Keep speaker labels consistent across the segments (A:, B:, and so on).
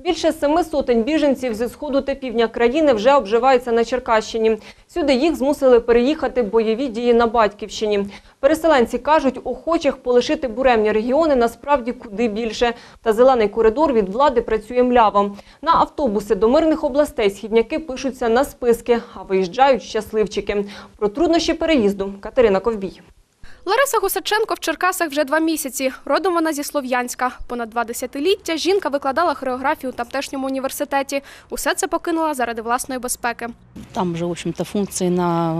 A: Більше семи сотень біженців зі сходу та півдня країни вже обживаються на Черкащині. Сюди їх змусили переїхати бойові дії на Батьківщині. Переселенці кажуть, охочих полишити буремні регіони насправді куди більше. Та зелений коридор від влади працює мляво. На автобуси до мирних областей східняки пишуться на списки, а виїжджають щасливчики. Про труднощі переїзду Катерина Ковбій.
B: Лариса Гусаченко в Черкасах вже два місяці. Родом вона зі Слов'янська. Понад два десятиліття жінка викладала хореографію у тамтешньому університеті. Усе це покинула заради власної безпеки.
C: Там же, в общем-то, функции на,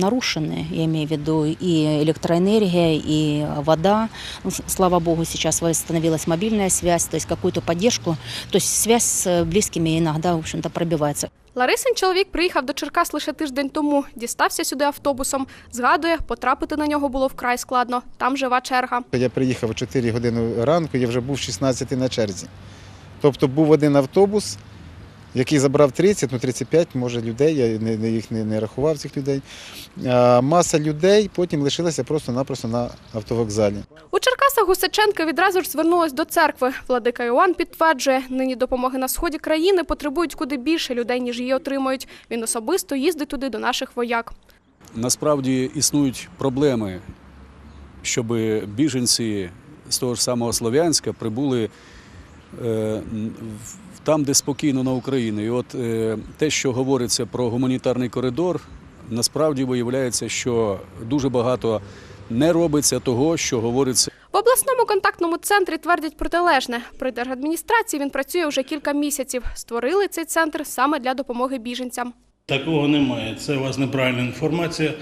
C: нарушены, я имею в виду и электроэнергия, и вода. Ну, с- слава богу, сейчас восстановилась мобильная связь, то есть какую-то поддержку. То есть связь с близкими иногда, в общем-то, пробивается.
B: Ларисин чоловік приїхав до Черкас лише тиждень тому. Дістався сюди автобусом. Згадує, потрапити на нього було вкрай складно. Там жива черга.
D: Я приїхав о 4 години ранку, я вже був 16 на черзі. Тобто був один автобус, який забрав 30, ну 35, може, людей, я не, не- їх не, не рахував цих людей. А маса людей потім лишилася просто-напросто на автовокзалі.
B: У Черкасах Гусаченка відразу ж звернулась до церкви. Владика Іоанн підтверджує, нині допомоги на сході країни потребують куди більше людей, ніж її отримують. Він особисто їздить туди до наших вояк.
E: Насправді існують проблеми, щоб біженці з того ж самого Слов'янська прибули там, де спокійно на Україну. І от е, те, що говориться про гуманітарний коридор, насправді виявляється, що дуже багато не робиться того, що говориться
B: В обласному контактному центрі твердять протилежне. При держадміністрації він працює вже кілька місяців. Створили цей центр саме для допомоги біженцям.
F: Такого немає. Це у вас неправильна інформація.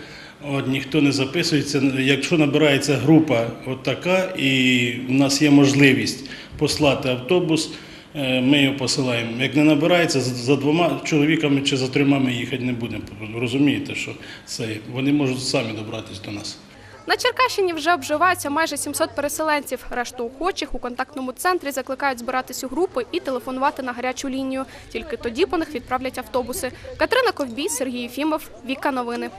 F: От ніхто не записується. Якщо набирається група от така, і в нас є можливість послати автобус, е, ми його посилаємо. Як не набирається, за- двома чоловіками чи за трьома ми їхати не будемо. Розумієте, що це вони можуть самі добратися до нас.
B: На Черкащині вже обживаються майже 700 переселенців. Решту охочих у контактному центрі закликають збиратись у групи і телефонувати на гарячу лінію. Тільки тоді по них відправлять автобуси. Катерина Ковбій, Сергій Єфімов, Віка Новини.